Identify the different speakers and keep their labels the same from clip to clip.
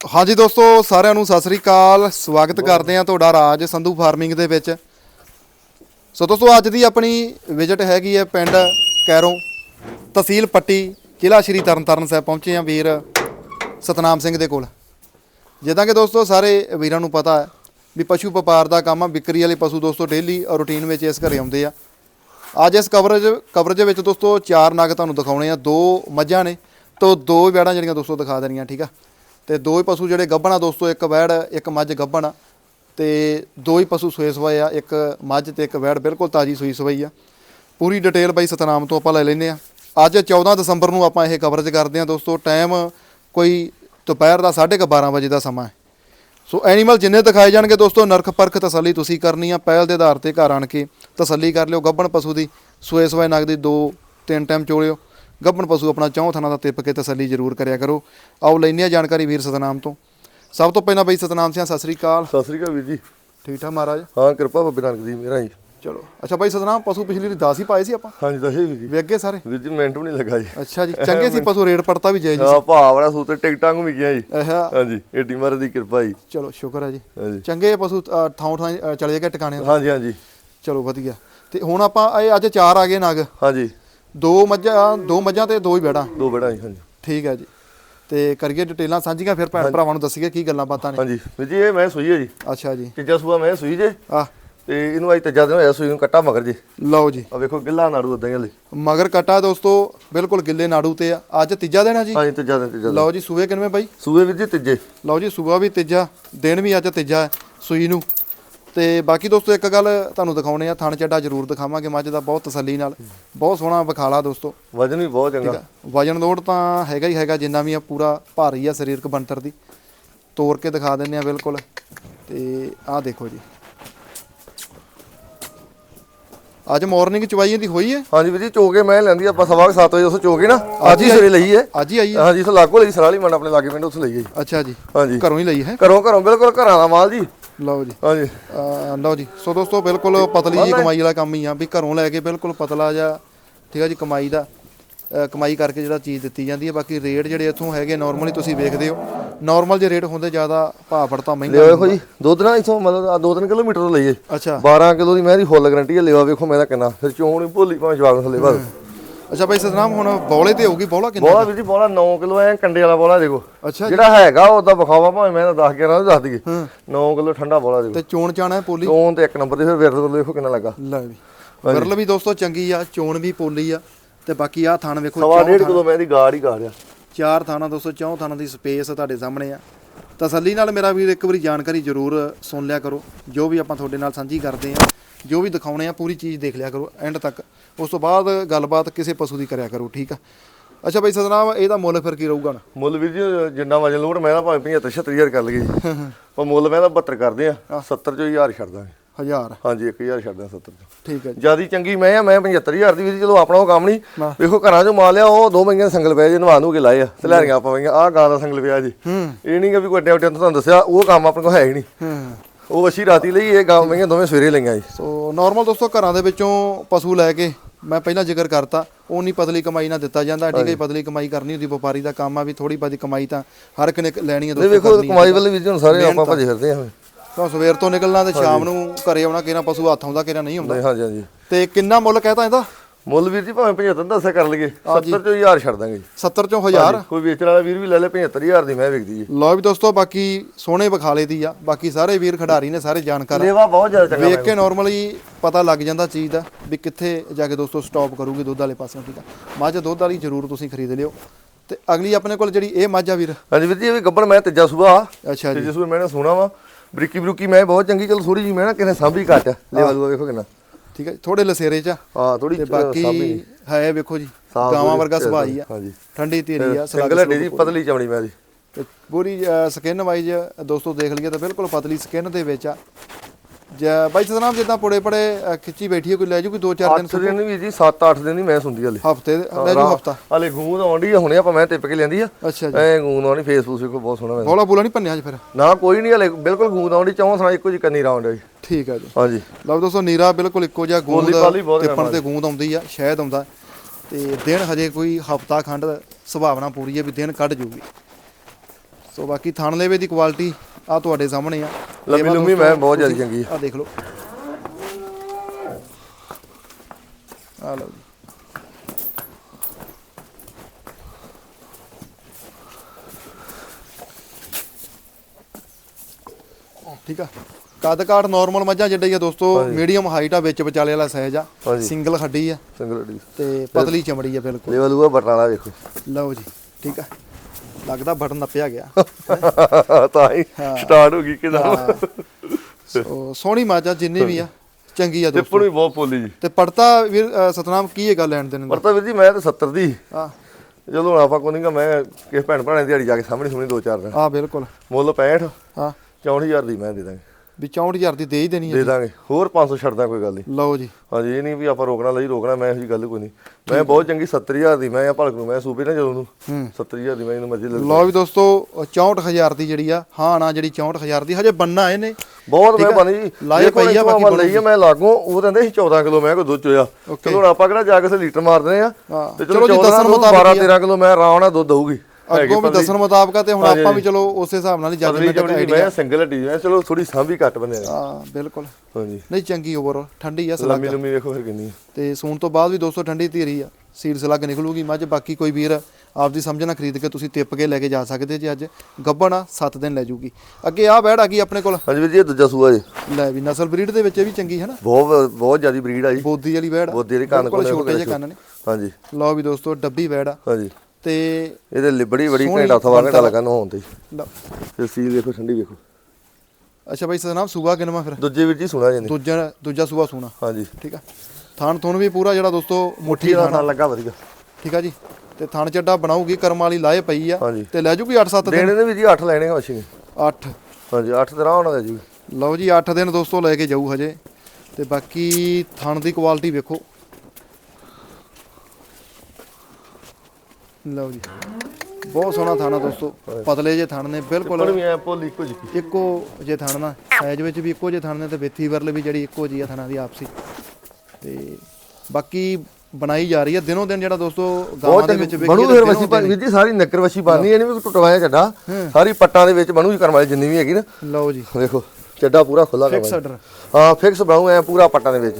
Speaker 1: ਹਾਂਜੀ ਦੋਸਤੋ, ਸਾਰਿਆਂ ਨੂੰ ਸਤਿ ਸ੍ਰੀ ਅਕਾਲ। ਸਵਾਗਤ ਕਰਦੇ ਹਾਂ ਤੁਹਾਡਾ ਰਾਜ ਸੰਧੂ ਫਾਰਮਿੰਗ ਦੇ ਵਿੱਚ। ਸੋ ਦੋਸਤੋ, ਅੱਜ ਦੀ ਆਪਣੀ ਵਿਜ਼ਿਟ ਹੈਗੀ ਹੈ ਪਿੰਡ ਕੈਰੋਂ, ਤਹਿਸੀਲ ਪੱਟੀ, ਜ਼ਿਲ੍ਹਾ ਸ਼੍ਰੀ ਤਰਨਤਾਰਨ ਸਾਹਿਬ ਪਹੁੰਚੇ ਆ ਵੀਰ ਸਤਨਾਮ ਸਿੰਘ ਦੇ ਕੋਲ। ਜਿੱਦਾਂ ਕਿ ਦੋਸਤੋ, ਸਾਰੇ ਵੀਰਾਂ ਨੂੰ ਪਤਾ ਹੈ ਵੀ ਪਸ਼ੂ ਵਪਾਰ ਦਾ ਕੰਮ ਆ, ਵਿਕਰੀ ਵਾਲੇ ਪਸ਼ੂ ਦੋਸਤੋ ਡੇਲੀ ਰੂਟੀਨ ਵਿੱਚ ਇਸ ਘਰੇ ਆਉਂਦੇ ਆ। ਅੱਜ ਇਸ ਕਵਰੇਜ ਕਵਰੇਜ ਵਿੱਚ ਦੋਸਤੋ ਚਾਰ ਨਗ ਤੁਹਾਨੂੰ ਦਿਖਾਉਣੇ ਆ, ਦੋ ਮੱਝਾਂ ਨੇ, ਤੋਂ ਦੋ ਵੈੜਾਂ ਜਿਹੜੀਆਂ ਦੋਸਤੋ ਦਿਖਾ ਦੇਣੀਆਂ, ਠੀਕ ਆ? ਤੇ ਦੋ ਹੀ ਪਸ਼ੂ ਜਿਹੜੇ ਗੱਭਣਾ ਦੋਸਤੋ, ਇੱਕ ਵੈੜ, ਇੱਕ ਮੱਝ ਗੱਭਣ। ਆ ਤੇ ਦੋ ਹੀ ਪਸ਼ੂ ਸੋਏ ਸਵਾਏ ਆ, ਇੱਕ ਮੱਝ ਤੇ ਇੱਕ ਵੈੜ, ਬਿਲਕੁਲ ਤਾਜੀ ਸੂਈ ਸਵਾਈ ਆ। ਪੂਰੀ ਡਿਟੇਲ ਬਾਈ ਸਤਨਾਮ ਤੋਂ ਆਪਾਂ ਲੈ ਲੈਨੇ ਆ। ਅੱਜ 14 ਦਸੰਬਰ ਨੂੰ ਆਪਾਂ ਇਹ ਕਵਰੇਜ ਕਰਦੇ ਆ ਦੋਸਤੋ ਟਾਈਮ ਕੋਈ ਦੁਪਹਿਰ ਦਾ 12:30 ਵਜੇ ਦਾ ਸਮਾਂ ਹੈ। ਸੋ ਐਨੀਮਲ ਜਿੰਨੇ ਦਿਖਾਏ ਜਾਣਗੇ ਦੋਸਤੋ, ਨਰਖ ਪਰਖ ਤਸੱਲੀ ਤੁਸੀਂ ਕਰਨੀ ਆ, ਪਹਿਲ ਦੇ ਆਧਾਰ ਤੇ ਘਰ ਆਣ ਕੇ ਤਸੱਲੀ ਕਰ ਲਿਓ ਗੱਭਣ ਪਸ਼ੂ ਦੀ। ਸੂਏ ਸਵਾਏ ਨਗ ਦੀ ਦੋ ਤਿੰਨ ਟਾਈਮ ਚੋਲਿਓ। ਗੱਭਣ ਪਸ਼ੂ ਆਪਣਾ ਚੌਂ ਥਾਣਾ ਦਾ ਤਿੱਪ ਕੇ ਤਸੱਲੀ ਜ਼ਰੂਰ ਕਰਿਆ ਕਰੋ। ਆਓ ਲੈਂਦੇ ਆ ਜਾਣਕਾਰੀ ਵੀਰ ਸਤਨਾਮ ਤੋਂ। ਸਭ ਤੋਂ ਪਹਿਲਾਂ ਬਈ ਸਤਨਾਮ ਸਿੰਘ ਸਤਿ ਸ੍ਰੀ ਅਕਾਲ।
Speaker 2: ਸਤਿ ਸ੍ਰੀ ਅਕਾਲ ਵੀਰ ਜੀ।
Speaker 1: ਠੀਕ ਠਾਕ ਮਹਾਰਾਜ?
Speaker 2: ਹਾਂ ਕਿਰਪਾ ਬੱਬੇ ਨਾਨਕ ਦੀ ਮੇਰਾ ਜੀ।
Speaker 1: ਚਲੋ ਅੱਛਾ ਬਾਈ ਸਤਨਾਮ ਪਸ਼ੂ ਪਿਛਲੀ ਵਾਰੀ 10 ਹੀ ਪਾਏ ਸੀ ਆਪਾਂ?
Speaker 2: ਹਾਂਜੀ ਦੱਸੇ ਵੀਰ ਜੀ।
Speaker 1: ਗਏ ਸਾਰੇ?
Speaker 2: ਵੀਰ ਜੀ ਮਿੰਟ ਵੀ ਨਹੀਂ ਲੱਗਾ ਜੀ।
Speaker 1: ਅੱਛਾ ਜੀ ਚੰਗੇ ਸੀ ਪਸ਼ੂ ਰੇਟ ਪੜਤਾ ਵੀ ਜਾਇਜ਼
Speaker 2: ਹਾਂ ਭਾ ਬੜਾ ਸੂਤੇ ਟਿਕਟਾਂ ਵੀ ਗਿਆ ਜੀ।
Speaker 1: ਆਹਾ
Speaker 2: ਹਾਂਜੀ ਏਡੀ ਮਾਰ ਦੀ ਕਿਰਪਾ ਜੀ।
Speaker 1: ਚਲੋ ਸ਼ੁਕਰ ਹੈ ਜੀ।
Speaker 2: ਹਾਂਜੀ।
Speaker 1: ਚੰਗੇ ਪਸ਼ੂ ਅ, ਥਾਂ ਥਾਂ ਅ, ਚਲੇ ਗਏ ਟਿਕਾਣੇ
Speaker 2: ਹਾਂਜੀ ਹਾਂਜੀ।
Speaker 1: ਚਲੋ ਵਧੀਆ। ਤੇ ਹੁਣ ਆਪਾਂ ਇਹ ਅੱਜ ਚਾਰ ਆ ਗਏ ਨਗ।
Speaker 2: ਹਾਂਜੀ।
Speaker 1: ਦੋ ਮੱਝਾਂ ਦੋ ਮੱਝਾਂ ਤੇ ਦੋ ਹੀ ਬੈੜਾਂ।
Speaker 2: ਦੋ ਬੜਾ ਜੀ ਹਾਂਜੀ।
Speaker 1: ਠੀਕ ਹੈ ਜੀ। ਤੇ ਕਰੀਏ ਡਿਟੇਲਾਂ ਸਾਂਝੀਆਂ ਫਿਰ ਭੈਣ ਭਰਾਵਾਂ ਨੂੰ ਦੱਸੀਏ ਕੀ ਗੱਲਾਂ ਬਾਤਾਂ ਨੇ।
Speaker 2: ਹਾਂਜੀ। ਵੀਰ ਜੀ ਇਹ ਮੈਂ ਸੂਈ ਹੈ ਜੀ।
Speaker 1: ਅੱਛਾ ਜੀ।
Speaker 2: ਤੀਜਾ ਸੂਆ ਮੈਂ ਸੂਈ ਜੇ।
Speaker 1: ਆ
Speaker 2: ਤੇ ਇਹਨੂੰ ਅੱਜ ਤੀਜਾ ਦਿਨ ਹੋਇਆ ਸੂਈ ਨੂੰ ਕੱਟਾ ਮਗਰ ਜੀ।
Speaker 1: ਲਓ ਜੀ।
Speaker 2: ਆ ਵੇਖੋ ਗਿੱਲਾ ਨਾੜੂ ਉਦਾਂ ਹੀ ਹਲੇ
Speaker 1: ਮਗਰ ਕਟਾ ਦੋਸਤੋ ਬਿਲਕੁਲ ਗਿੱਲੇ ਨਾੜੂ ਤੇ ਆ। ਅੱਜ ਤੀਜਾ ਦਿਨ ਆ ਜੀ।
Speaker 2: ਹਾਂਜੀ ਤੀਜਾ ਦਿਨ ਤੀਜਾ ਦਿਨ।
Speaker 1: ਲਓ ਜੀ ਸੂਏ ਕਿੰਨਵੇਂ ਬਾਈ?
Speaker 2: ਸੂਏ ਵੀਰ ਜੀ ਤੀਜੇ।
Speaker 1: ਲਓ ਜੀ ਸੂਆ ਵੀ ਤੀਜਾ ਦਿਨ ਵੀ ਅੱਜ ਤੀਜਾ ਹੈ ਸੂਈ ਨੂੰ। ਤੇ ਬਾਕੀ ਦੋਸਤੋ ਇੱਕ ਗੱਲ ਤੁਹਾਨੂੰ ਦਿਖਾਉਣੇ ਆ ਥਣ ਚੱਡਾ ਜ਼ਰੂਰ ਦਿਖਾਵਾਂਗੇ ਮੱਝ ਦਾ ਬਹੁਤ ਤਸੱਲੀ ਨਾਲ। ਬਹੁਤ ਸੋਹਣਾ ਵਿਖਾਲਾ ਦੋਸਤੋ।
Speaker 2: ਵਜਨ ਵੀ ਬਹੁਤ ਚੰਗਾ।
Speaker 1: ਵਜਨ ਲੋਡ ਤਾਂ ਹੈਗਾ ਹੀ ਹੈਗਾ ਜਿੰਨਾ ਵੀ ਆ ਪੂਰਾ ਭਾਰੀ ਆ ਸਰੀਰਕ ਬਣਤਰ ਦੀ। ਤੋੜ ਕੇ ਦਿਖਾ ਦਿੰਨੇ ਆ ਬਿਲਕੁਲ। ਤੇ ਆਹ ਦੇਖੋ ਜੀ। ਅੱਜ ਮਾਰਨਿੰਗ ਚਵਾਈ ਦੀ ਹੋਈ ਹੈ?
Speaker 2: ਹਾਂਜੀ ਵੀਰ ਜੀ ਚੋਕੇ ਮੈਂ ਲੈਂਦੀ ਆਪਾਂ ਸਵਾ 7 ਵਜੇ ਉਸ ਚੋਕੇ ਨਾ ਅੱਜ ਹੀ ਸਵੇਰੇ ਲਈ ਹੈ
Speaker 1: ਅੱਜ ਹੀ ਆਈ ਹੈ?
Speaker 2: ਹਾਂਜੀ ਇਸ ਲਾਗੋ ਲਈ ਸਰਾਲੀ ਮੰਡ ਆਪਣੇ ਲਾਗੇ ਪਿੰਡ ਉੱਥੇ ਲਈ ਹੈ
Speaker 1: ਅੱਛਾ ਜੀ।
Speaker 2: ਹਾਂਜੀ।
Speaker 1: ਘਰੋਂ ਹੀ ਲਈ ਹੈ?
Speaker 2: ਘਰੋਂ ਘਰੋਂ ਬਿਲਕੁਲ ਘਰਾਂ ਦਾ ਮਾਲ ਜੀ।
Speaker 1: ਲਓ ਜੀ।
Speaker 2: ਹਾਂਜੀ।
Speaker 1: ਅਹ ਲਓ ਜੀ। ਸੋ ਦੋਸਤੋ ਬਿਲਕੁਲ ਪਤਲੀ ਜੀ ਕਮਾਈ ਵਾਲਾ ਕੰਮ ਹੀ ਆ। ਵੀ ਘਰੋਂ ਲੈ ਕੇ ਬਿਲਕੁਲ ਪਤਲਾ ਜਾ ਠੀਕ ਆ ਜੀ ਕਮਾਈ ਦਾ ਅਹ ਕਮਾਈ ਕਰਕੇ ਜਿਹੜਾ ਚੀਜ਼ ਦਿੱਤੀ ਜਾਂਦੀ ਹੈ ਬਾਕੀ ਰੇਟ ਜਿਹੜੇ ਇੱਥੋਂ ਹੈਗੇ ਨਾਰਮਲੀ ਤੁਸੀਂ ਵੇਖਦੇ ਹੋ। ਨਾਰਮਲ ਜੇ ਰੇਟ ਹੁੰਦੇ ਜ਼ਿਆਦਾ ਭਾਅ ਫੜਤਾ ਮਹਿੰਗਾ
Speaker 2: ਲਿਓ ਵੇਖੋ ਜੀ ਦੁੱਧ ਨਾ ਇਥੋਂ ਮਤਲਬ ਆ 2-3 ਕਿਲੋਮੀਟਰ ਤੋਂ ਲਈਏ।
Speaker 1: ਅੱਛਾ।
Speaker 2: 12 ਕਿਲੋ ਦੀ ਮੈਂ ਦੀ ਫੁੱਲ ਗਾਰੰਟੀ ਹੈ ਲਿਓ ਵੇਖੋ ਮੈਂ ਤਾਂ ਕਿੰਨਾ। ਫਿਰ ਚੋਣ ਹੀ ਭੋਲੀ ਭਾਵੇਂ ਜਵਾਬ ਥੱਲੇ ਬਾਦ
Speaker 1: ਅੱਛਾ ਬਾਈ ਸਤਨਾਮ ਹੁਣ ਬੌਲੇ ਤੇ ਹੋਊਗੀ ਬੌਲਾ ਕਿੰਨਾ
Speaker 2: ਬੋਲਾ ਵੀਰ ਜੀ ਬੋਲਾ 9 ਕਿਲੋ ਐ ਕੰਡੇ ਵਾਲਾ ਬੋਲਾ ਦੇਖੋ।
Speaker 1: ਅੱਛਾ ਜੀ।
Speaker 2: ਜਿਹੜਾ ਹੈਗਾ ਉਹਦਾ ਵਿਖਾਵਾ ਭਾਵੇਂ ਮੈਂ ਤਾਂ 10 11 ਦੱਸ ਦਈਏ। 9 ਕਿਲੋ ਠੰਡਾ ਬੋਲਾ ਦੇਖੋ।
Speaker 1: ਤੇ ਚੋਣ ਚਾਣਾ ਹੈ ਪੋਲੀ?
Speaker 2: ਚੋਣ ਤੇ ਇੱਕ ਨੰਬਰ ਦੇ ਫਿਰ ਵਿਰਦ ਵੇਖੋ ਕਿੰਨਾ ਲੱਗਾ।
Speaker 1: ਲੈ ਵੀ। ਵਿਰਲ ਵੀ ਦੋਸਤੋ ਚੰਗੀ ਆ ਚੋਣ ਵੀ ਪੋਲੀ ਆ ਤੇ ਬਾਕੀ ਆ ਥਣ ਵੇਖੋ
Speaker 2: ਸਵਾ
Speaker 1: ਚੌਂ
Speaker 2: ਡੇਢ ਕਿਲੋ ਮੈਂ ਦੀ ਗਾੜ ਹੀ ਗਾੜ ਆ।
Speaker 1: ਚਾਰ ਥਾਣਾ ਦੋਸਤੋ ਚੌਂ ਥਾਣਾ ਦੀ ਸਪੇਸ ਤੁਹਾਡੇ ਸਾਹਮਣੇ ਆ। ਤਸੱਲੀ ਨਾਲ ਮੇਰਾ ਵੀਰ ਇੱਕ ਵਾਰੀ ਜਾਣਕਾਰੀ ਜ਼ਰੂਰ ਸੁਣ ਲਿਆ ਕਰੋ। ਜੋ ਵੀ ਆਪਾਂ ਤੁਹਾਡੇ ਨਾਲ ਸਾਂਝੀ ਕਰਦੇ ਆ ਜੋ ਵੀ ਦਿਖਾਉਣੇ ਆ ਪੂਰੀ ਚੀਜ਼ ਦੇਖ ਲਿਆ ਕਰੋ ਐਂਡ ਤੱਕ। ਉਸ ਤੋਂ ਬਾਅਦ ਗੱਲਬਾਤ ਕਿਸੇ ਪਸ਼ੂ ਦੀ ਕਰਿਆ ਕਰੋ ਠੀਕ ਆ? ਅੱਛਾ ਬਾਈ ਸਤਨਾਮ ਇਹਦਾ ਮੁੱਲ ਫਿਰ ਕੀ ਰਹੂਗਾ ਨਾ
Speaker 2: ਮੁੱਲ ਵੀਰ ਜੀ ਜਿੰਨਾ ਵਜਨ ਲੋਡ ਮੈਂ ਤਾਂ ਭਾਵੇਂ 75 76000 ਕਰ ਲਈਏ ਜੀ। ਪਰ ਮੁੱਲ ਮੈਂ ਤਾਂ 72 ਕਰਦੇ ਆ 70 ਚੋਂ 1000 ਛੱਡ ਦਾਂਗੇ।
Speaker 1: ਹਜ਼ਾਰ।
Speaker 2: ਹਾਂਜੀ 1000 ਛੱਡ ਦਾਂ 70 ਚੋਂ।
Speaker 1: ਠੀਕ ਹੈ ਜੀ।
Speaker 2: ਜਿਆਦੀ ਚੰਗੀ ਮੈਂ ਆ ਮੈਂ 75000 ਦੀ ਵੀਰ ਜੀ ਚਲੋ ਆਪਣਾ ਉਹ ਕੰਮ ਨਹੀਂ। ਵੇਖੋ ਘਰਾਂ ਚੋਂ ਮਾਲ ਲਿਆ ਉਹ ਦੋ ਮਹੀਨੇ ਸੰਗਲ ਪਿਆ ਜੀ ਨਵਾ ਨੂੰ ਕੇ ਲਾਏ ਆ ਤੇ ਲੈਣੀਆਂ ਆਪਾਂ ਪਈਆਂ ਆਹ ਗਾਂ ਦਾ ਸੰਗਲ ਪਿਆ ਜੀ। ਇਹ ਨਹੀਂ ਕਿ ਵੀ ਕੋਈ ਅੱਡੇ ਤੁਹਾਨੂੰ ਦੱਸਿਆ ਉਹ ਕੰਮ ਆਪਣੇ ਕੋਲ ਹੈ ਹੀ ਨਹੀਂ। ਉਹ ਵਸ਼ੀ ਰਾਤੀ ਲਈ ਇਹ ਗਾਂ ਮਈਆਂ ਦੋਵੇਂ ਸਵੇਰੇ ਲਈਆਂ ਜੀ।
Speaker 1: ਸੋ ਨਾਰਮਲ ਦੋਸਤੋ ਘਰਾਂ ਦੇ ਵਿੱਚੋਂ ਪਸ਼ੂ ਲੈ ਕੇ ਮੈਂ ਪਹਿਲਾਂ ਜ਼ਿਕਰ ਕਰਤਾ ਉਨੀ ਪਤਲੀ ਕਮਾਈ ਨਾ ਦਿੱਤਾ ਜਾਂਦਾ ਠੀਕ ਹੈ ਪਤਲੀ ਕਮਾਈ ਕਰਨੀ ਹੁੰਦੀ ਵਪਾਰੀ ਦਾ ਕੰਮ ਆ ਵੀ ਥੋੜੀ ਬਾਦੀ ਕਮਾਈ ਤਾਂ ਹਰ ਇੱਕ ਨੇ ਲੈਣੀ ਹੈ ਦੋਸਤੋ ਹੈ।
Speaker 2: ਕਮਾਈ ਵਾਲੇ ਜੀ ਹੁਣ ਸਾਰੇ ਆਪਾਂ ਭੱਜੇ ਫਿਰਦੇ ਆ
Speaker 1: ਤਾਂ ਸਵੇਰ ਤੋਂ ਨਿਕਲਣਾ ਤੇ ਸ਼ਾਮ ਨੂੰ ਘਰੇ ਆਉਣਾ ਕਿਹਨਾਂ ਪਸ਼ੂ ਹੱਥ ਆਉਂਦਾ ਕਿਹਨਾਂ ਨਹੀਂ ਆਉਂਦਾ।
Speaker 2: ਨਹੀਂ ਹਾਂਜੀ ਹਾਂਜੀ।
Speaker 1: ਤੇ ਕਿੰਨਾ ਮੁੱਲ ਕਹਿਤਾ ਇਹਦਾ?
Speaker 2: ਮੁੱਲ ਵੀਰ ਜੀ ਭਾਵੇਂ 75 ਦੱਸਿਆ ਕਰ ਲਈਏ 70 ਚੋਂ 1000 ਛੱਡ ਦਾਂਗੇ ਜੀ।
Speaker 1: 70 ਚੋਂ 1000
Speaker 2: ਕੋਈ ਵੇਚਣ ਵਾਲਾ ਵੀਰ ਵੀ ਲੈ ਲੈ 75000 ਦੀ ਮੈਂ ਵਿਕਦੀ ਜੀ।
Speaker 1: ਲਓ ਵੀ ਦੋਸਤੋ ਬਾਕੀ ਸੋਹਣੇ ਬਖਾਲੇ ਦੀ ਆ। ਬਾਕੀ ਸਾਰੇ ਵੀਰ ਖਿਡਾਰੀ ਨੇ ਸਾਰੇ ਜਾਣਕਾਰ।
Speaker 2: ਲੇਵਾ ਬਹੁਤ ਜ਼ਿਆਦਾ ਚੰਗਾ
Speaker 1: ਵੇਖ ਕੇ ਨਾਰਮਲੀ ਪਤਾ ਲੱਗ ਜਾਂਦਾ ਚੀਜ਼ ਦਾ ਵੀ ਕਿੱਥੇ ਜਾ ਕੇ ਦੋਸਤੋ ਸਟਾਪ ਕਰੂਗੀ ਦੁੱਧ ਵਾਲੇ ਪਾਸਿਓਂ ਠੀਕ ਆ? ਮੱਝ ਦੁੱਧ ਵਾਲੀ ਜ਼ਰੂਰ ਤੁਸੀਂ ਖਰੀਦ ਲਿਓ। ਤੇ ਅਗਲੀ ਆਪਣੇ ਕੋਲ ਜਿਹੜੀ ਇਹ ਮੱਝ ਆ ਵੀਰ।
Speaker 2: ਹਾਂਜੀ ਵੀਰ ਜੀ ਇਹ ਵੀ ਗੱਬਰ ਮੈਂ ਤੀਜਾ ਸੂਆ।
Speaker 1: ਅੱਛਾ ਜੀ।
Speaker 2: ਤੀਜੇ ਸੂਏ ਮੈਂ ਸੁਣਾ ਵਾ। ਬਰੀਕੀ ਬਰੂਕੀ ਮੈਂ ਬਹੁਤ ਚੰਗੀ ਚਲ ਥੋੜੀ ਜੀ ਮੈਂ ਨਾ ਕਿਨੇ ਸਾਂਭੀ ਘੱਟ। ਲੈਵਲ ਉਹ ਵੇਖੋ ਕਿੰਨਾ।
Speaker 1: ਠੀਕ ਹੈ ਥੋੜੇ ਲਸੇਰੇ ਚ ਆ।
Speaker 2: ਹਾਂ ਥੋੜੀ
Speaker 1: ਤੇ ਬਾਕੀ ਹੈ ਵੇਖੋ ਜੀ ਗਾਵਾਂ ਵਰਗਾ ਸੁਭਾਅ ਹੀ ਆ।
Speaker 2: ਹਾਂਜੀ।
Speaker 1: ਠੰਡੀ ਧੀਰੀ ਆ
Speaker 2: ਸਿੰਗਲ ਹੱਡੀ ਦੀ ਪਤਲੀ ਚਮੜੀ ਮੈਂ
Speaker 1: ਤੇ ਪੂਰੀ ਸਕਿਨ ਵਾਈਜ਼ ਦੋਸਤੋ ਦੇਖ ਲਈਏ ਤਾਂ ਬਿਲਕੁਲ ਪਤਲੀ ਸਕਿਨ ਦੇ ਵਿੱਚ ਆ। ਜਾਂ ਬਾਈ ਸਤਨਾਮ ਜਿੱਦਾਂ ਪੁੜੇ ਪੜੇ ਖਿੱਚੀ ਬੈਠੀ ਹੈ ਕੋਈ ਲੈ ਜੂ ਕੋਈ 2-4 ਦਿਨ
Speaker 2: 8 ਦਿਨ ਵੀ ਜੀ 7-8 ਦਿਨ ਦੀ ਮੈਂ ਸੁੰਦੀ ਹਲੇ।
Speaker 1: ਹਫ਼ਤੇ ਲੈ ਜੂ ਹਫਤਾ।
Speaker 2: ਹਲੇ ਗੂੰਦ ਆਉਂਦੀ ਆ ਹੁਣੇ ਆਪਾਂ ਮੈਂ ਟਿੱਪ ਕੇ ਲੈਂਦੀ ਆ।
Speaker 1: ਅੱਛਾ ਜੀ।
Speaker 2: ਐ ਗੂੰਦ ਆਉਣੀ ਫੇਸਬੁੱਕ ਵੇਖੋ ਬਹੁਤ ਸੋਹਣਾ
Speaker 1: ਬੋਲਾ ਬੋਲਾ ਨਹੀਂ ਭੰਨਿਆ ਜੀ ਫਿਰ?
Speaker 2: ਨਾ ਕੋਈ ਨਹੀਂ ਹਲੇ ਬਿਲਕੁਲ ਗੂੰਦ ਆਉਂਦੀ ਚੌਂ ਸੁਣਾ ਇੱਕੋ ਜੀ ਕੰਨੀ ਰਾਉਂਡ ਹੈ ਜੀ
Speaker 1: ਠੀਕ ਹੈ ਜੀ।
Speaker 2: ਹਾਂਜੀ।
Speaker 1: ਲਓ ਦੋਸਤੋ ਨੀਰਾ ਬਿਲਕੁਲ ਇੱਕੋ ਜਿਹਾ ਗੂੰਦ ਟਿੱਪਣ ਤੇ ਗੂੰਦ ਆਉਂਦੀ ਆ ਸ਼ਾਇਦ ਆਉਂਦਾ। ਤੇ ਦਿਨ ਹਜੇ ਕੋਈ ਹਫਤਾ ਖੰਡ ਸੰਭਾਵਨਾ ਪੂਰੀ ਹੈ ਵੀ ਦਿਨ ਕੱਢ ਜੂਗੀ। ਸੋ ਬਾਕੀ ਥਣ ਲੇਵੇ ਦੀ ਕੁਆਲਿਟੀ ਆ ਤੁਹਾਡੇ ਸਾਹਮਣੇ ਆ।
Speaker 2: ਲੰਮੀ ਲੰਮੀ ਮੈਂ ਬਹੁਤ ਜ਼ਿਆਦਾ ਚੰਗੀ
Speaker 1: ਆ। ਦੇਖ ਲਓ। ਆ ਲਓ ਜੀ। ਠੀਕ ਆ। ਕੱਦ ਕਾਠ ਨਾਰਮਲ ਮੱਝਾਂ ਜਿੱਡੇ ਆ ਦੋਸਤੋ ਮੀਡੀਅਮ ਹਾਈਟ ਆ ਵਿੱਚ ਵਿਚਾਲੇ ਵਾਲਾ ਸਾਈਜ਼ ਆ। ਸਿੰਗਲ ਹੱਡੀ ਆ।
Speaker 2: ਸਿੰਗਲ ਡੀ
Speaker 1: ਤੇ ਪਤਲੀ ਚਮੜੀ ਆ ਬਿਲਕੁਲ।
Speaker 2: ਲੈਵਲ ਉਹ ਬਟਨ ਵਾਲਾ ਵੇਖੋ।
Speaker 1: ਲਓ ਜੀ ਠੀਕ ਆ। ਲੱਗਦਾ ਬਟਨ ਨੱਪਿਆ ਗਿਆ।
Speaker 2: ਤਾਂ ਹੀ ਸਟਾਰਟ ਹੋ ਗਈ ਕਿਦਾਂ
Speaker 1: ਸੋ ਸੋਹਣੀ ਮਾਜਾ ਜਿੰਨੀ ਵੀ ਆ ਚੰਗੀ ਆ ਦੋਸਤੋ
Speaker 2: ਟਿੱਪਣ ਵੀ ਬਹੁਤ ਪੋਲੀ ਜੀ।
Speaker 1: ਤੇ ਪੜਤਾ ਵੀਰ ਸਤਨਾਮ ਕੀ ਇਹ ਗੱਲ ਲੈਣ ਦੇਣ ਦੀ
Speaker 2: ਪਰ ਤਾਂ ਵੀਰ ਜੀ ਮੈਂ ਤਾਂ 70 ਦੀ।
Speaker 1: ਆ
Speaker 2: ਜਦੋਂ ਹੁਣ ਆਪਾਂ ਕੋਨੀਗਾ ਮੈਂ ਕਿਸੇ ਭੈਣ ਭਰਾ ਦੀ ਦਿਹਾੜੀ ਜਾ ਕੇ ਸਾਹਮਣੇ ਸੁਣੀ ਦੋ ਚਾਰ ਦਿਨ।
Speaker 1: ਆ ਬਿਲਕੁਲ।
Speaker 2: ਮੁੱਲ 65
Speaker 1: ਹਾਂ।
Speaker 2: 64000 ਦੀ ਮੈਂ ਦੇ ਦਾਂਗੇ।
Speaker 1: ਵੀ 64000 ਦੀ ਦੇ ਹੀ ਦੇਣੀ
Speaker 2: ਦੇ
Speaker 1: ਹੈ
Speaker 2: ਦਾਂਗੇ। ਹੋਰ 500 ਛੱਡਦਾ ਕੋਈ ਗੱਲ ਨਹੀਂ।
Speaker 1: ਲਓ ਜੀ।
Speaker 2: ਹਾਂਜੀ ਇਹ ਨਹੀਂ ਵੀ ਆਪਾਂ ਰੋਕਣਾ ਲਈ ਰੋਕਣਾ ਮੈਂ ਇਹੋ ਗੱਲ ਕੋਈ ਨਹੀਂ। ਮੈਂ ਬਹੁਤ ਚੰਗੀ 70000 ਦੀ ਮੈਂ ਆ ਭਲਕ ਨੂੰ ਮੈਂ ਸੂਬੇ ਨਾ ਜਦੋਂ ਨੂੰ।
Speaker 1: ਹੂੰ।
Speaker 2: 70000 ਦੀ ਮੈਂ ਇਹਨੂੰ ਮਰਜ਼ੀ ਲੈ
Speaker 1: ਲਓ ਵੀ ਦੋਸਤੋ 64000 ਦੀ ਜਿਹੜੀ ਆ ਹਾਂ ਨਾ ਜਿਹੜੀ 64000 ਦੀ ਹਜੇ ਬੰਨਾ ਇਹਨੇ।
Speaker 2: ਬਹੁਤ ਮੈਂ ਬਣੀ ਜੀ।
Speaker 1: ਲਾਏ ਪਈ ਆ, ਬਾਕੀ
Speaker 2: ਲਈ ਆ ਮੈਂ ਲਾਗੋਂ ਉਹ ਕਹਿੰਦੇ ਸੀ 14 ਕਿਲੋ ਮੈਂ ਕੋ ਦੁੱਧ ਚੋਇਆ। ਚਲੋ ਹੁਣ ਆਪਾਂ ਕਿਹੜਾ ਜਾ ਕੇ ਸੇ ਲੀਟਰ ਮਾਰਦੇ ਆ? ਤੇ
Speaker 1: ਚਲੋ
Speaker 2: ਚਲੋ
Speaker 1: ਜੀ,
Speaker 2: 14
Speaker 1: ਦੱਸਣ
Speaker 2: ਨੂੰ
Speaker 1: ਮੁਤਾਬਕ
Speaker 2: 12
Speaker 1: ਹੀ ਆ।
Speaker 2: 13 ਕਿਲੋ ਮੈਂ ਆਰਾਮ ਨਾਲ ਦੁੱਧ ਦਊਗੀ।
Speaker 1: ਅੱਗੋਂ ਵੀ ਦੱਸਣ ਮੁਤਾਬਕ ਆ ਤੇ ਹੁਣ ਆਪਾਂ ਵੀ ਚਲੋ ਉਸੇ ਹਿਸਾਬ ਨਾਲ ਹੀ ਜੱਜਮੈਂਟ
Speaker 2: ਚਮੜੀ ਦੀ ਮੈਂ ਸਿੰਗਲ ਹੱਡੀ ਮੈਂ ਚਲੋ ਥੋੜੀ ਸਾਂਭੀ ਘੱਟ ਬੰਦੇ
Speaker 1: ਹਾਂ ਬਿਲਕੁਲ।
Speaker 2: ਹਾਂਜੀ।
Speaker 1: ਨਹੀਂ ਚੰਗੀ ਓਵਰ ਠੰਡੀ ਆ ਸਲੱਗ।
Speaker 2: ਲੰਮੀ ਲੰਮੀ ਵੇਖੋ ਫਿਰ ਕਿੰਨੀ ਆ।
Speaker 1: ਤੇ ਸੂਣ ਤੋਂ ਬਾਅਦ ਵੀ 200 ਠੰਡੀ ਧੀਰੀ ਆ। ਸੀਡ ਸਲੱਗ ਨਿਕਲੂਗੀ ਮੱਝ ਬਾਕੀ ਕੋਈ ਵੀਰ ਆਪਦੀ ਸਮਝ ਨਾਲ ਖਰੀਦ ਕੇ ਤੁਸੀਂ ਤਿੱਪ ਕੇ ਲੈ ਕੇ ਜਾ ਸਕਦੇ ਜੀ ਅੱਜ। ਗੱਬਣ ਆ 7 ਦਿਨ ਲੈ ਜੂਗੀ। ਅੱਗੇ ਆ ਬੈੜ ਆ ਗਈ ਆਪਣੇ ਕੋਲ।
Speaker 2: ਹਾਂਜੀ ਵੀਰ ਜੀ ਇਹ ਦੂਜਾ ਸੂਆ ਜੀ।
Speaker 1: ਲੈ ਵੀ ਨਸਲ ਬਰੀਡ ਦੇ ਵਿੱਚ ਇਹ ਵੀ ਚੰਗੀ ਹੈ ਨਾ?
Speaker 2: ਬਹੁਤ ਬਹੁਤ ਜ਼ਿਆਦੀ ਬਰੀਡ ਆ ਜੀ।
Speaker 1: ਬੋਦੀ ਵਾਲੀ ਬੈੜ
Speaker 2: ਬੋਦੀ ਦੇ ਕੰਨ ਕੋਲ
Speaker 1: ਛੋਟੇ ਜਿਹੇ ਕੰਨ ਨੇ।
Speaker 2: ਹਾਂਜੀ।
Speaker 1: ਲਓ ਵੀ ਦੋਸਤੋ ਡੱਬੀ ਬੈੜ ਆ।
Speaker 2: ਹਾਂਜੀ।
Speaker 1: ਤੇ
Speaker 2: ਇਹਦੇ ਲਿਬੜੀ ਬੜੀ
Speaker 1: ਸੋਹਣੀ
Speaker 2: ਘੰਟਾ ਸਵਾ ਘੰਟਾ। ਲੱਗਾ ਨਹਾਉਣ ਤੇ
Speaker 1: ਲਓ।
Speaker 2: ਤੇ। ਸੀਲ ਵੇਖੋ ਠੰਡੀ ਵੇਖੋ।
Speaker 1: ਅੱਛਾ ਬਾਈ ਸਤਨਾਮ ਸੂਆ ਕਿਨਵਾ ਫਿਰ?
Speaker 2: ਦੂਜੇ ਵੀਰ ਜੀ ਸੁਣਾ ਜਾਂਦੇ
Speaker 1: ਦੂਜਾ ਦੂਜਾ ਸੂਆ ਸੂਣਾ।
Speaker 2: ਹਾਂਜੀ।
Speaker 1: ਠੀਕ ਆ। ਥਾਣ ਥੁਣ ਵੀ ਪੂਰਾ ਜਿਹੜਾ ਦੋਸਤੋ ਮੁੱਠੀ
Speaker 2: ਠੀਕ
Speaker 1: ਥਾਣ।
Speaker 2: ਲੱਗਾ ਵਧੀਆ।
Speaker 1: ਠੀਕ ਆ ਜੀ। ਤੇ ਥਾਣ ਚੱਡਾ ਬਣਾਉਗੀ ਕਰਮ ਵਾਲੀ ਲਾਏ ਪਈ ਆ।
Speaker 2: ਹਾਂਜੀ।
Speaker 1: ਤੇ ਲੈ ਜੂਗੀ 8-7 ਦਿਨ?
Speaker 2: ਦੇਣੇ ਨੇ ਵੀ ਜੀ 8 ਲੈਣੇ ਆ ਮੱਛੀ ਨੇ
Speaker 1: 8
Speaker 2: ਹਾਂਜੀ 8 ਤਰ੍ਹਾਂ ਹੋਣਾ ਦਾ ਜੀ।
Speaker 1: ਲਓ ਜੀ 8 ਦਿਨ ਦੋਸਤੋ ਲੈ ਕੇ ਜਾਊ ਹਜੇ। ਤੇ ਬਾਕੀ ਥਣ ਦੀ ਕੁਆਲਿਟੀ ਵੇਖੋ। ਲਓ ਜੀ। ਬਹੁਤ ਸੋਹਣਾ ਥਾਣਾ ਦੋਸਤੋ ਪਤਲੇ ਜੇ ਥਣ ਨੇ
Speaker 2: ਪਰ
Speaker 1: ਬਿਲਕੁਲ
Speaker 2: ਵੀ ਐ ਪੋਲੀ ਕੁਝ
Speaker 1: ਇੱਕੋ ਜੇ ਥਣ ਨਾ ਸਾਈਜ਼ ਵਿੱਚ ਵੀ ਇੱਕੋ ਜੇ ਥਣ ਨੇ ਤੇ ਵਿੱਥੀ ਵਰਲ ਵੀ ਜਿਹੜੀ ਇੱਕੋ ਜੀ ਆ ਥਣਾਂ ਦੀ ਆਪਸੀ। ਤੇ ਬਾਕੀ ਬਣਾਈ ਜਾ ਰਹੀ ਹੈ ਦਿਨੋਂ ਦਿਨ ਜਿਹੜਾ ਦੋਸਤੋ ਗਾਵਾਂ ਦੇ ਵਿੱਚ
Speaker 2: ਬਣੂ ਫਿਰ ਵਸੀ ਵੀਰ ਜੀ ਸਾਰੀ ਨੱਕਰ ਵਸੀ ਬਾਨੀ ਇਹ ਨਹੀਂ ਵੀ ਟੁੱਟਵਾਇਆ ਚੱਡਾ ਸਾਰੀ ਪੱਟਾਂ ਦੇ ਵਿੱਚ ਬਣੂ ਜੀ ਕਰਮ ਵਾਲੀ ਜਿੰਨੀ ਵੀ ਹੈਗੀ ਨਾ।
Speaker 1: ਲਓ ਜੀ।
Speaker 2: ਵੇਖੋ ਚੱਡਾ ਪੂਰਾ ਖੁੱਲਾ
Speaker 1: ਫਿਕਸ
Speaker 2: ਕਰਵਾ
Speaker 1: ਆਰਡਰ
Speaker 2: ਹਾਂ ਫਿਕਸ ਬਣਾਉ ਐ ਪੂਰਾ ਪੱਟਾਂ ਦੇ ਵਿੱਚ।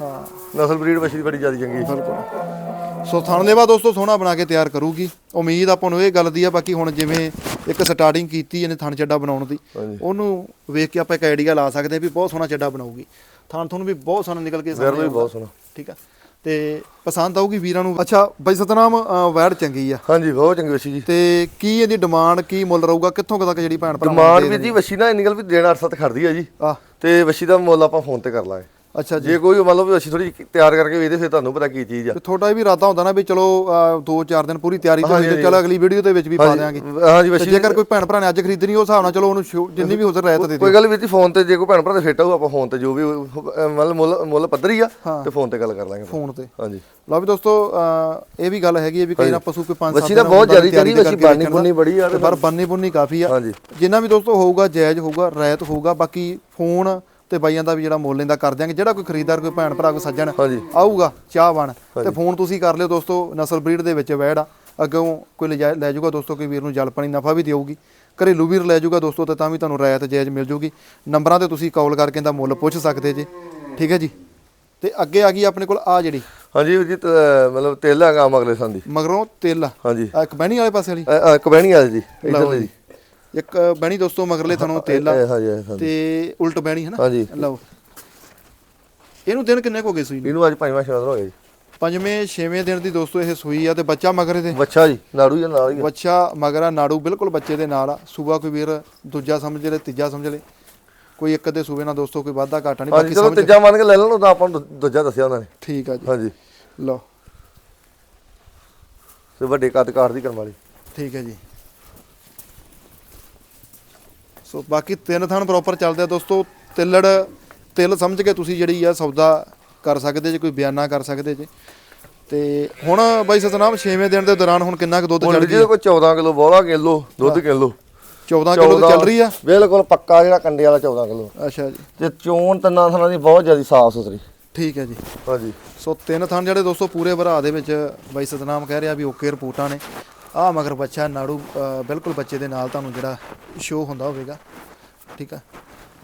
Speaker 1: ਹਾਂ।
Speaker 2: ਨਸਲ ਬਰੀਡ ਵਸੀ ਦੀ ਬੜੀ ਜ਼ਿਆਦਾ ਚੰਗੀ।
Speaker 1: ਬਿਲਕੁਲ। ਸੋ ਥਣ ਲੇਵਾ ਦੋਸਤੋ ਸੋਹਣਾ ਬਣਾ ਕੇ ਤਿਆਰ ਕਰੂਗੀ। ਉਮੀਦ ਆਪਾਂ ਨੂੰ ਇਹ ਗੱਲ ਦੀ ਆ ਬਾਕੀ ਹੁਣ ਜਿਵੇਂ ਇੱਕ ਸਟਾਰਟਿੰਗ ਕੀਤੀ ਇਹਨੇ ਥਣ ਚੱਡਾ ਬਣਾਉਣ ਦੀ। ਉਹਨੂੰ ਵੇਖ ਕੇ ਆਪਾਂ ਇੱਕ ਆਈਡੀਆ ਲਾ ਸਕਦੇ ਹਾਂ ਵੀ ਬਹੁਤ ਸੋਹਣਾ ਚੱਡਾ ਬਣਾਉਗੀ ਥਣ ਤੁਹਾਨੂੰ ਵੀ ਬਹੁਤ ਸੋਹਣਾ ਨਿਕਲ ਕੇ ਸਾਹਮਣੇ
Speaker 2: ਬਹੁਤ ਸੋਹਣਾ।
Speaker 1: ਠੀਕ ਆ। ਤੇ ਪਸੰਦ ਆਊਗੀ ਵੀਰਾਂ ਨੂੰ। ਅੱਛਾ ਬਾਈ ਸਤਨਾਮ ਵੈੜ ਚੰਗੀ ਆ।
Speaker 2: ਹਾਂਜੀ ਬਹੁਤ ਚੰਗੀ ਵਸੀ ਜੀ।
Speaker 1: ਤੇ ਕੀ ਇਹਦੀ ਡਿਮਾਂਡ ਕੀ ਮੁੱਲ ਰਹੂਗਾ? ਕਿੱਥੋਂ ਤੱਕ ਜਿਹੜੀ ਭੈਣ ਭਰਾ
Speaker 2: ਡਿਮਾਂਡ ਵੀ ਜੀ ਵਸੀ ਨਾ ਇੰਨੀ ਗੱਲ ਵੀ ਦੇਣ 8-7 ਖੜਦੀ ਆ ਜੀ।
Speaker 1: ਆ
Speaker 2: ਤੇ ਵਸੀ ਦਾ ਮੁੱਲ ਆਪਾਂ ਫੋਨ ਤੇ ਕਰ ਲਾਂਗੇ।
Speaker 1: ਅੱਛਾ ਜੀ।
Speaker 2: ਜੇ ਕੋਈ ਵੀ ਅਸੀਂ ਥੋੜੀ ਤਿਆਰ ਕਰਕੇ ਵੇਚਦੇ ਫਿਰ ਤੁਹਾਨੂੰ ਪਤਾ ਕੀ ਚੀਜ਼ ਆ।
Speaker 1: ਤੇ ਤੁਹਾਡਾ ਇਹ ਵੀ ਇਰਾਦਾ ਹੁੰਦਾ ਨਾ ਵੀ ਚਲੋ 2-4 ਦਿਨ ਪੂਰੀ ਤਿਆਰੀ ਤੋਂ
Speaker 2: ਹਾਂਜੀ,
Speaker 1: ਚਲ ਅਗਲੀ ਵੀਡੀਓ ਦੇ ਵਿੱਚ ਵੀ ਪਾ ਦਿਆਂਗੇ।
Speaker 2: ਹਾਂਜੀ
Speaker 1: ਤੇ
Speaker 2: ਵਸੀ
Speaker 1: ਜੇਕਰ ਕੋਈ ਭੈਣ ਭਰਾ ਨੇ ਅੱਜ ਖਰੀਦਣੀ ਉਸ ਹਿਸਾਬ ਨਾਲ ਚਲੋ ਉਹਨੂੰ ਜਿੰਨੀ ਵੀ ਹੋ ਸਕੇ ਰਹਿਤ ਦੇ ਦਿਓ।
Speaker 2: ਕੋਈ ਗੱਲ ਵੀ ਜੀ ਫੋਨ ਤੇ ਜੇ ਕੋਈ ਭੈਣ ਭਰਾ ਦੇ ਫਿੱਟ ਆਊ ਆਪਾਂ ਫੋਨ ਤੇ ਜੋ ਵੀ ਮਤਲਬ ਮੁੱਲ ਮੁੱਲ ਪੱਧਰੀ ਆ ਤੇ ਫੋਨ ਤੇ ਗੱਲ ਕਰ ਲਾਂਗੇ।
Speaker 1: ਫੋਨ ਤੇ।
Speaker 2: ਹਾਂਜੀ।
Speaker 1: ਲਓ ਵੀ ਦੋਸਤੋ ਇਹ ਵੀ ਗੱਲ ਹੈਗੀ ਹੈ ਵੀ ਕਈ ਨਾ ਪਸ਼ੂ ਕੋਈ 5-7
Speaker 2: ਵੱਛੀ ਤਾਂ ਬਹੁਤ ਜ਼ਿਆਦਾ ਚੰਗੀ, ਵੱਛੀ ਬਾਨੀ ਬੁਨੀ ਬੜੀ ਆ ਤੇ
Speaker 1: ਪਰ ਬੰਨੀ ਬੁੰਨੀ ਕਾਫੀ ਆ। ਜਿੰਨਾ ਵੀ ਦੋਸਤੋ ਹੋਊਗਾ ਜਾਇਜ਼ ਹੋਊਗਾ ਰਾਇਤ ਹੋਊਗਾ ਬਾਕੀ ਫੋਨ ਤੇ ਬਾਈਆਂ ਦਾ ਵੀ ਜਿਹੜਾ ਮੁੱਲ ਇਹਦਾ ਕਰ ਦਿਆਂਗੇ। ਜਿਹੜਾ ਕੋਈ ਖਰੀਦਦਾਰ ਕੋਈ ਭੈਣ ਭਰਾ ਕੋਈ ਸੱਜਣ ਆਊਗਾ ਚਾਹ ਬਣ ਤੇ ਫੋਨ ਤੁਸੀਂ ਕਰ ਲਿਓ ਦੋਸਤੋ ਨਸਲ ਬਰੀਡ ਦੇ ਵਿੱਚ ਵੈੜ ਆ। ਅੱਗੋਂ ਕੋਈ ਲੈ ਜਾਊਗਾ ਦੋਸਤੋ ਕੋਈ ਵੀਰ ਨੂੰ ਜਲ ਪਾਣੀ ਨਫਾ ਵੀ ਦੇਊਗੀ। ਘਰੇਲੂ ਵੀਰ ਲੈ ਜਾਊਗਾ ਦੋਸਤੋ ਤੇ ਤਾਂ ਵੀ ਤੁਹਾਨੂੰ ਰਾਇਤ ਜਾਇਜ਼ ਮਿਲ ਜੂਗੀ। ਨੰਬਰਾਂ ਤੇ ਤੁਸੀਂ ਕਾਲ ਕਰਕੇ ਇਹਦਾ ਮੁੱਲ ਪੁੱਛ ਸਕਦੇ ਜੀ। ਠੀਕ ਹੈ ਜੀ? ਤੇ ਅੱਗੇ ਆ ਗਈ ਆਪਣੇ ਕੋਲ ਆ ਜਿਹੜੀ।
Speaker 2: ਹਾਂਜੀ ਜੀ ਮਤਲਬ ਤੇਲ ਹੈਗਾ ਮਗਲੇ ਸੰਦੀ
Speaker 1: ਮਗਰੋਂ ਤਿਲ।
Speaker 2: ਹਾਂਜੀ।
Speaker 1: ਬਹਿਣੀ ਵਾਲੇ ਪਾਸੇ ਵਾਲੀ।
Speaker 2: ਬਹਿਣੀ ਆ ਜੀ
Speaker 1: ਲਓ
Speaker 2: ਇਧਰ
Speaker 1: ਜੀ। ਇੱਕ ਬਹਿਣੀ ਦੋਸਤੋ ਮਗਰਲੇ ਥਣੋਂ ਤਿਲ ਆ।
Speaker 2: ਇਹ ਹਾਂਜੀ ਇਹ ਸੰਦੀ।
Speaker 1: ਤੇ ਉਲਟ ਬਹਿਣੀ ਹੈ ਨਾ
Speaker 2: ਹਾਂਜੀ।
Speaker 1: ਲਓ। ਇਹਨੂੰ ਦਿਨ ਕਿੰਨੇ ਕੁ ਹੋ ਗਏ ਸੂਈ ਨੂੰ?
Speaker 2: ਇਹਨੂੰ ਅੱਜ ਪੰਜਵਾਂ ਸ਼ਾਦਰ ਹੋ ਗਿਆ ਜੀ।
Speaker 1: ਪੰਜਵੇਂ ਛੇਵੇਂ ਦਿਨ ਦੀ ਦੋਸਤੋ ਇਹ ਸੂਈ ਆ ਤੇ ਬੱਚਾ ਮਗਰ ਇਹਦੇ?
Speaker 2: ਬੱਚਾ ਜੀ ਨਾੜੂ ਜੀ ਨਾਲ ਹੀ ਆ।
Speaker 1: ਬੱਚਾ ਮਗਰ ਨਾੜੂ ਬਿਲਕੁਲ ਬੱਚੇ ਦੇ ਨਾਲ ਆ। ਸੂਬਾ ਕੋਈ ਵੀਰ ਦੂਜਾ ਸਮਝ ਲੈ ਤੀਜਾ ਸਮਝ ਲੈ। ਕੋਈ ਇੱਕ ਅੱਧੇ ਸੂਬੇ ਨਾਲ ਦੋਸਤੋ ਕੋਈ ਵਾਧਾ ਘਾਟਾ ਨਹੀਂ
Speaker 2: ਹਾਂਜੀ
Speaker 1: ਬਾਕੀ
Speaker 2: ਚਲੋ
Speaker 1: ਸਮਝ
Speaker 2: ਤੀਜਾ ਮੰਨ ਕੇ ਲੈ ਲੈਣ ਤਾਂ ਆਪਾਂ ਨੂੰ ਦੂ- ਦੂਜਾ ਦੱਸਿਆ ਉਹਨਾਂ ਨੇ।
Speaker 1: ਠੀਕ ਆ ਜੀ।
Speaker 2: ਹਾਂਜੀ।
Speaker 1: ਲਓ।
Speaker 2: ਤੇ ਵੱਡੇ ਕੱਦ ਦੀ ਕਰਮ ਵਾਲੀ।
Speaker 1: ਠੀਕ ਹੈ ਜੀ। ਸੋ ਬਾਕੀ ਤਿੰਨ ਥਣ ਪ੍ਰੋਪਰ ਚੱਲਦੇ ਆ ਦੋਸਤੋ ਤਿੱਲੜ ਤਿਲ ਸਮਝ ਕੇ ਤੁਸੀਂ ਜਿਹੜੀ ਆ ਸੌਦਾ ਕਰ ਸਕਦੇ ਜੇ ਕੋਈ ਬਿਆਨਾ ਕਰ ਸਕਦੇ ਜੇ। ਤੇ ਹੁਣ ਬਾਈ ਸਤਨਾਮ 6ਵੇਂ ਦਿਨ ਦੇ ਦੌਰਾਨ ਹੁਣ ਕਿੰਨਾ ਕੁ ਦੁੱਧ
Speaker 2: ਹੁਣ
Speaker 1: ਚੜ
Speaker 2: ਜੀ
Speaker 1: ਗਈ
Speaker 2: ਕੋਈ 14 ਕਿਲੋ ਬੋਲਾ ਕਿਲੋ ਦੁੱਧ ਕਿਲੋ।
Speaker 1: 14 ਕਿਲੋ ਤੇ ਚੱਲ ਰਹੀ ਆ?
Speaker 2: ਬਿਲਕੁਲ ਪੱਕਾ ਜਿਹੜਾ ਕੰਡੇ ਵਾਲਾ 14 ਕਿਲੋ।
Speaker 1: ਅੱਛਾ ਜੀ।
Speaker 2: ਤੇ ਚੋਣ ਤੰਨਾ ਥਣਾ ਦੀ ਬਹੁਤ ਜ਼ਿਆਦਾ ਸਾਫ਼ ਸੁਥਰੀ।
Speaker 1: ਠੀਕ ਹੈ ਜੀ।
Speaker 2: ਹਾਂਜੀ।
Speaker 1: ਸੋ ਤਿੰਨ ਥਣ ਜਿਹੜੇ ਦੋਸਤੋ ਪੂਰੇ ਭਰਾ ਦੇ ਵਿੱਚ ਬਾਈ ਸਤਨਾਮ ਕਹਿ ਰਿਹਾ ਵੀ ਓਕੇ ਰਿਪੋਰਟਾਂ ਨੇ। ਆ ਮਗਰ ਬੱਚਾ ਨਾੜੂ ਬਿਲਕੁਲ ਬੱਚੇ ਦੇ ਨਾਲ ਤੁਹਾਨੂੰ ਜਿਹੜਾ ਸ਼ੋ ਹੁੰਦਾ ਹੋਵੇਗਾ, ਠੀਕ ਆ?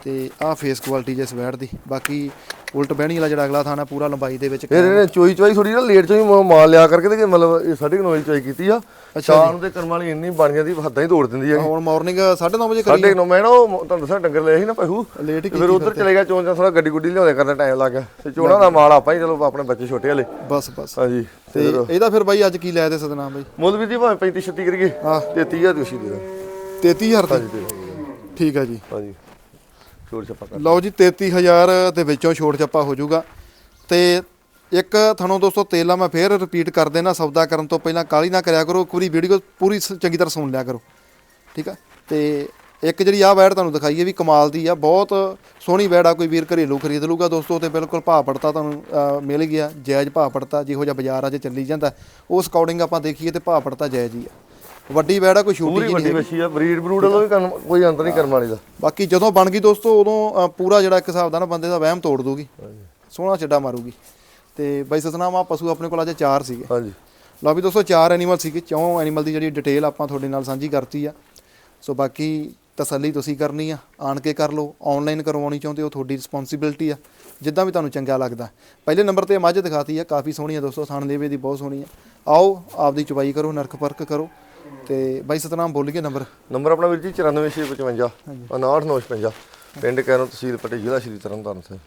Speaker 1: ਤੇ ਆ ਫੇਸ ਕੁਆਲਿਟੀ ਜੇ ਸਵੈੜ ਦੀ ਬਾਕੀ ਉਲਟ ਬਹਿਣੀ ਵਾਲਾ ਜਿਹੜਾ ਅਗਲਾ ਥਾਣਾ ਪੂਰਾ ਲੰਬਾਈ ਦੇ ਵਿੱਚ
Speaker 2: ਫਿਰ ਇਹਨੇ ਚੋਈ ਚੋਈ ਥੋੜੀ ਨਾ ਲੇਟ ਚੋਈ ਮਾਲ ਲਿਆ ਕਰਕੇ ਤੇ ਮਤਲਬ ਇਹ ਸਾਢੇ ਕੁ ਨੌ ਵਜੇ ਚੋਈ ਕੀਤੀ ਆ। ਸ਼ਾਮ ਨੂੰ ਤੇ ਕਰਮ ਵਾਲੀ ਇੰਨੀ ਬਣ ਜਾਂਦੀ ਹੱਦਾਂ ਹੀ ਤੋੜ ਦਿੰਦੀ ਹੈ
Speaker 1: ਹੁਣ ਮਾਰਨਿੰਗ 9:30 ਵਜੇ ਕਰੀ
Speaker 2: ਸਾਢੇ ਕੁ ਨੌ ਮੈਂ ਨਾ ਤੁਹਾਨੂੰ ਦੱਸਿਆ ਡੰਗਰ ਲਏ ਸੀ ਨਾ ਪਸ਼ੂ
Speaker 1: ਲੇਟ ਹੀ
Speaker 2: ਫਿਰ ਉਧਰ ਚਲੇ ਗਿਆ ਚੋਣ ਜਾਂ ਥੋੜਾ ਗੱਡੀ ਗੁੱਡੀ ਲਿਆਉਂਦੇ ਕਰਦਾ ਟਾਈਮ ਲੱਗ ਗਿਆ। ਤੇ ਚੋਣਾ ਦਾ ਮਾਲ ਆਪਾਂ ਹੀ ਚਲੋ ਆਪਣੇ ਬੱਚੇ ਛੋਟੇ ਹਲੇ
Speaker 1: ਬਸ ਬਸ।
Speaker 2: ਹਾਂਜੀ
Speaker 1: ਤੇ ਇਹਦਾ ਫਿਰ ਬਾਈ ਅੱਜ ਕੀ ਲੈ ਦੇ ਸਤਨਾਮ ਬਾਈ?
Speaker 2: ਮੁੱਲ ਵੀ ਦੀ ਭਾਵੇਂ 35 36 ਕਰੀਏ।
Speaker 1: ਹਾਂ।
Speaker 2: 33000 ਦੀ ਉਸੀ ਦੇ ਦਾਂ?
Speaker 1: 33000
Speaker 2: ਹਾਂਜੀ
Speaker 1: ਦੀ। ਠੀਕ ਆ ਜੀ।
Speaker 2: ਹਾਂਜੀ। ਛੋੜ ਛੱਪਾ ਕਰ
Speaker 1: ਲਓ ਜੀ 33000 ਦੇ ਵਿੱਚੋਂ ਛੋਟ ਛੱਪਾ ਹੋ ਜਾਊਗਾ। ਤੇ ਇੱਕ ਤੁਹਾਨੂੰ ਦੋਸਤੋ, ਤੇਲਾ ਮੈਂ ਫੇਰ ਰਿਪੀਟ ਕਰ ਦੇਣਾ, ਸੌਦਾ ਕਰਨ ਤੋਂ ਪਹਿਲਾਂ ਕਾਲੀ ਨਾ ਕਰਿਆ ਕਰੋ, ਇੱਕ ਵਾਰੀ ਵੀਡੀਓ ਪੂਰੀ ਸ- ਚੰਗੀ ਤਰ੍ਹਾਂ ਸੁਣ ਲਿਆ ਕਰੋ। ਠੀਕ ਆ? ਤੇ ਇੱਕ ਜਿਹੜੀ ਆ ਵੈੜ ਤੁਹਾਨੂੰ ਦਿਖਾਈ ਹੈ ਵੀ ਕਮਾਲ ਦੀ ਆ, ਬਹੁਤ ਸੋਹਣੀ ਵੈੜ ਆ, ਕੋਈ ਵੀਰ ਘਰੇਲੂ ਖਰੀਦ ਲੂਗਾ ਦੋਸਤੋ, ਤੇ ਬਿਲਕੁਲ ਭਾਅ ਪੜਤਾ ਤੁਹਾਨੂੰ ਮਿਲ ਗਿਆ, ਜਾਇਜ਼ ਭਾਅ ਪੜਤਾ, ਜਿਹੋ ਜਿਹਾ ਬਾਜ਼ਾਰ ਅੱਜ ਚੱਲੀ ਜਾਂਦਾ। ਉਸ ਅਕੋਰਡਿੰਗ ਆਪਾਂ ਦੇਖੀਏ ਤੇ ਭਾਅ ਪੜਤਾ ਜਾਇਜ਼ ਹੀ ਆ। ਵੱਡੀ ਵੈੜ ਆ ਕੋਈ ਛੋਟੀ
Speaker 2: ਪੂਰੀ ਵੱਡੀ
Speaker 1: ਨਹੀਂ
Speaker 2: ਆ ਬਰੀਡ ਬਰੂਡ ਦਾ ਵੀ ਕੰਮ- ਕੋਈ ਅੰਤ ਨਹੀਂ ਕਰਮ ਵਾਲੀ ਦਾ।
Speaker 1: ਬਾਕੀ ਜਦੋਂ ਬਣ ਗਈ ਦੋਸਤੋ ਉਦੋਂ ਅ, ਪੂਰਾ ਜਿਹੜਾ ਇੱਕ ਹਿਸਾਬ ਦਾ ਨਾ ਬੰਦੇ ਦਾ ਵਹਿਮ ਤੋੜ ਦੂਗੀ ਸੋਹਣਾ ਚੱਡਾ ਮਾਰੂਗੀ। ਤੇ ਬਾਈ ਸਤਨਾਮ ਆ ਪਸ਼ੂ ਆਪਣੇ ਕੋਲ ਅੱਜ ਚਾਰ ਸੀਗੇ।
Speaker 2: ਹਾਂਜੀ।
Speaker 1: ਲਓ ਵੀ ਦੋਸਤੋ ਚਾਰ ਐਨੀਮਲ ਸੀਗੇ। ਚੌਂ ਐਨੀਮਲ ਦੀ ਜਿਹੜੀ ਡਿਟੇਲ ਆਪਾਂ ਤੁਹਾਡੇ ਨਾਲ ਸਾਂਝੀ ਕਰਤੀ ਆ। ਸੋ ਬਾਕੀ ਤਸੱਲੀ ਤੁਸੀਂ ਕਰਨੀ ਆ ਆਣ ਕੇ ਕਰ ਲਓ। ਆਨਲਾਈਨ ਕਰਵਾਉਣੀ ਚਾਹੁੰਦੇ ਹੋ ਤੁਹਾਡੀ ਰਿਸਪੌਂਸਿਬਿਲਟੀ ਆ। ਜਿੱਦਾਂ ਵੀ ਤੁਹਾਨੂੰ ਚੰਗਾ ਲੱਗਦਾ। ਪਹਿਲੇ ਨੰਬਰ ਤੇ ਮੱਝ ਦਿਖਾਤੀ ਆ ਕਾਫੀ ਸੋਹਣੀ ਆ ਦੋਸਤੋ ਥਣ ਦੇਵੇ ਦੀ ਬਹੁਤ ਸੋਹਣੀ ਆ। ਆਓ ਆਪਦੀ ਚੁਬਾਈ ਕਰੋ ਨਰਕ ਪਰਖ ਕਰੋ। ਤੇ ਬਾਈ ਸਤਨਾਮ ਬੋਲੀਏ ਨੰਬਰ
Speaker 2: ਨੰਬਰ ਆਪਣਾ ਵੀਰ ਜੀ 94655 5955 ਪਿੰਡ ਕੈਰੋਂ ਤਹਿਸੀਲ ਪਟੇ ਜ਼ਿਲ੍ਹਾ ਸ਼੍ਰੀ ਤਰਨਤਾਰਨ ਸਾਹਿਬ।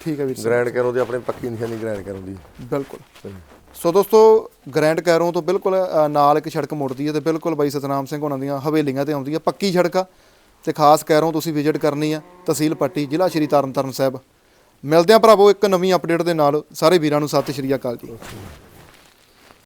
Speaker 1: ਠੀਕ ਹੈ ਵੀਰ
Speaker 2: ਗ੍ਰੈਂਡ ਕੈਰੋਂ ਦੀ ਆਪਣੀ ਪੱਕੀ ਨਿਸ਼ਾਨੀ ਗ੍ਰੈਂਡ ਕੈਰੋਂ ਦੀ।
Speaker 1: ਬਿਲਕੁਲ। ਸੋ ਦੋਸਤੋ ਗ੍ਰੈਂਡ ਕੈਰੋਂ ਤੋਂ ਬਿਲਕੁਲ ਨਾਲ ਇੱਕ ਸੜਕ ਮੁੜਦੀ ਹੈ ਤੇ ਬਿਲਕੁਲ ਬਾਈ ਸਤਨਾਮ ਸਿੰਘ ਹੋਣਾ ਦੀਆਂ ਹਵੇਲੀਆਂ ਤੇ ਆਉਂਦੀ ਹੈ ਪੱਕੀ ਸੜਕ ਆ। ਤੇ ਖਾਸ ਕੈਰੋਂ ਤੁਸੀਂ ਵਿਜ਼ਿਟ ਕਰਨੀ ਆ ਤਹਿਸੀਲ ਪੱਟੀ ਜ਼ਿਲ੍ਹਾ ਸ਼੍ਰੀ ਤਰਨਤਾਰਨ ਸਾਹਿਬ। ਮਿਲਦੇ ਆ ਭਰਾਵੋ ਇੱਕ ਨਵੀਂ ਅਪਡੇਟ ਦੇ ਨਾਲ। ਸਾਰੇ ਵੀਰਾਂ ਨੂੰ ਸਤਿ ਸ਼੍ਰੀ ਅਕਾਲ ਜੀ।